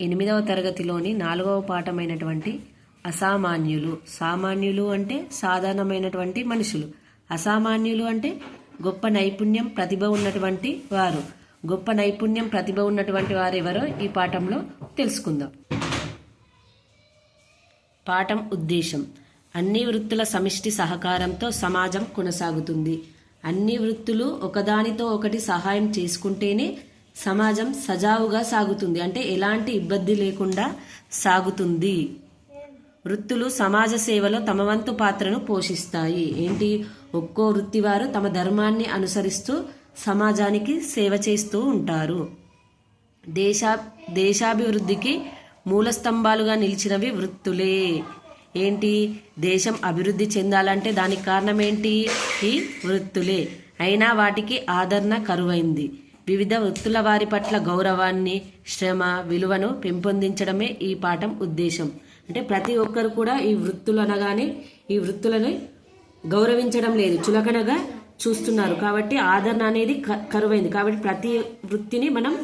ఎనిమిదవ తరగతిలోని నాలుగవ పాఠమైనటువంటి అసామాన్యులు. సామాన్యులు అంటే సాధారణమైనటువంటి మనుషులు. అసామాన్యులు అంటే గొప్ప నైపుణ్యం ప్రతిభ ఉన్నటువంటి వారు. గొప్ప నైపుణ్యం ప్రతిభ ఉన్నటువంటి వారు ఎవరో ఈ పాఠంలో తెలుసుకుందాం. పాఠం ఉద్దేశం. అన్ని వృత్తుల సమిష్టి సహకారంతో సమాజం కొనసాగుతుంది. అన్ని వృత్తులు ఒకదానితో ఒకటి సహాయం చేసుకుంటేనే సమాజం సజావుగా సాగుతుంది. అంటే ఎలాంటి ఇబ్బంది లేకుండా సాగుతుంది. వృత్తులు సమాజ సేవలో తమ వంతు పాత్రను పోషిస్తాయి. ఏంటి? ఒక్కో వృత్తి వారు తమ ధర్మాన్ని అనుసరిస్తూ సమాజానికి సేవ చేస్తూ ఉంటారు. దేశా దేశాభివృద్ధికి మూల స్తంభాలుగా నిలిచినవి వృత్తులే. ఏంటి? దేశం అభివృద్ధి చెందాలంటే దానికి కారణం ఏంటి? ఈ వృత్తులే. అయినా వాటికి ఆదరణ కరువైంది. వివిధ వృత్తుల వారి పట్ల గౌరవాన్ని శ్రమ విలువను పెంపొందించడమే ఈ పాఠం ఉద్దేశం. అంటే ప్రతి ఒక్కరు కూడా ఈ వృత్తులు అనగానే ఈ వృత్తులని గౌరవించడం లేదు. చులకనగా చూస్తున్నారు. కాబట్టి ఆదరణ అనేది క- కరువైంది. కాబట్టి ప్రతి వృత్తిని మనం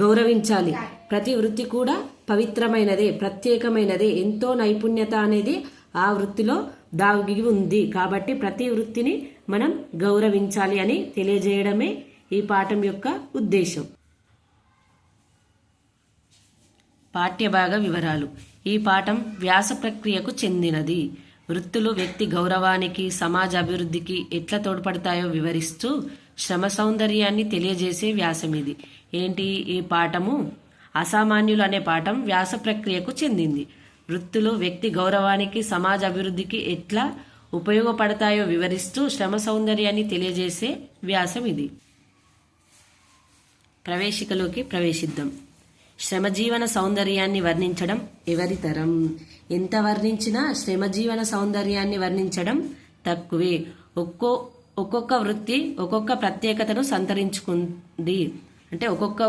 గౌరవించాలి. ప్రతి వృత్తి కూడా పవిత్రమైనదే ప్రత్యేకమైనదే. ఎంతో నైపుణ్యత అనేది ఆ వృత్తిలో దాగి ఉంది. కాబట్టి ప్రతి వృత్తిని మనం గౌరవించాలి అని తెలియజేయడమే ఈ పాఠం యొక్క ఉద్దేశం. పాఠ్యభాగ వివరాలు. ఈ పాఠం వ్యాస ప్రక్రియకు చెందినది. వృత్తులు వ్యక్తి గౌరవానికి సమాజ అభివృద్ధికి ఎట్లా తోడ్పడతాయో వివరిస్తూ శ్రమ సౌందర్యాన్ని తెలియజేసే వ్యాసం ఇది. ఏంటి ఈ పాఠము? అసామాన్యులు అనే పాఠం వ్యాస ప్రక్రియకు చెందింది. వృత్తులు వ్యక్తి గౌరవానికి సమాజ అభివృద్ధికి ఎట్లా ఉపయోగపడతాయో వివరిస్తూ శ్రమ సౌందర్యాన్ని తెలియజేసే వ్యాసం ఇది. ప్రవేశికలోకి ప్రవేశిద్దాం. శ్రమజీవన సౌందర్యాన్ని వర్ణించడం ఎవరి తరం ఎంత వర్ణించినా శ్రమజీవన సౌందర్యాన్ని వర్ణించడం తక్కువే. ఒక్కో ఒక్కొక్క వృత్తి ఒక్కొక్క ప్రత్యేకతను సంతరించుకుంది. అంటే ఒక్కొక్క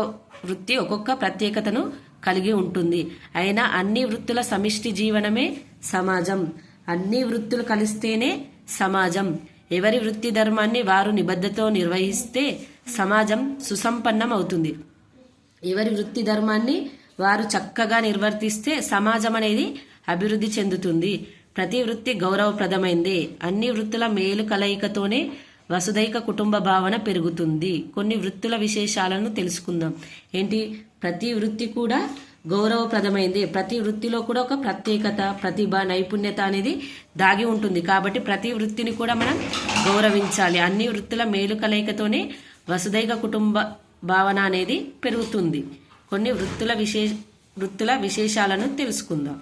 వృత్తి ఒక్కొక్క ప్రత్యేకతను కలిగి ఉంటుంది. అయినా అన్ని వృత్తుల సమిష్టి జీవనమే సమాజం. అన్ని వృత్తులు కలిస్తేనే సమాజం. ఎవరి వృత్తి ధర్మాన్ని వారు నిబద్ధతో నిర్వహిస్తే సమాజం సుసంపన్నం అవుతుంది ఎవరి వృత్తి ధర్మాన్ని వారు చక్కగా నిర్వర్తిస్తే సమాజం అనేది అభివృద్ధి చెందుతుంది. ప్రతి వృత్తి గౌరవప్రదమైంది. అన్ని వృత్తుల మేలు కలయికతోనే వసుదైక కుటుంబ భావన పెరుగుతుంది. కొన్ని వృత్తుల విశేషాలను తెలుసుకుందాం. ఏంటి? ప్రతి వృత్తి కూడా గౌరవప్రదమైంది. ప్రతి వృత్తిలో కూడా ఒక ప్రత్యేకత ప్రతిభ నైపుణ్యత అనేది దాగి ఉంటుంది. కాబట్టి ప్రతి వృత్తిని కూడా మనం గౌరవించాలి. అన్ని వృత్తుల మేలు కలయికతోనే వసుదైక కుటుంబ భావన అనేది పెరుగుతుంది. కొన్ని వృత్తుల విశేష వృత్తుల విశేషాలను తెలుసుకుందాం.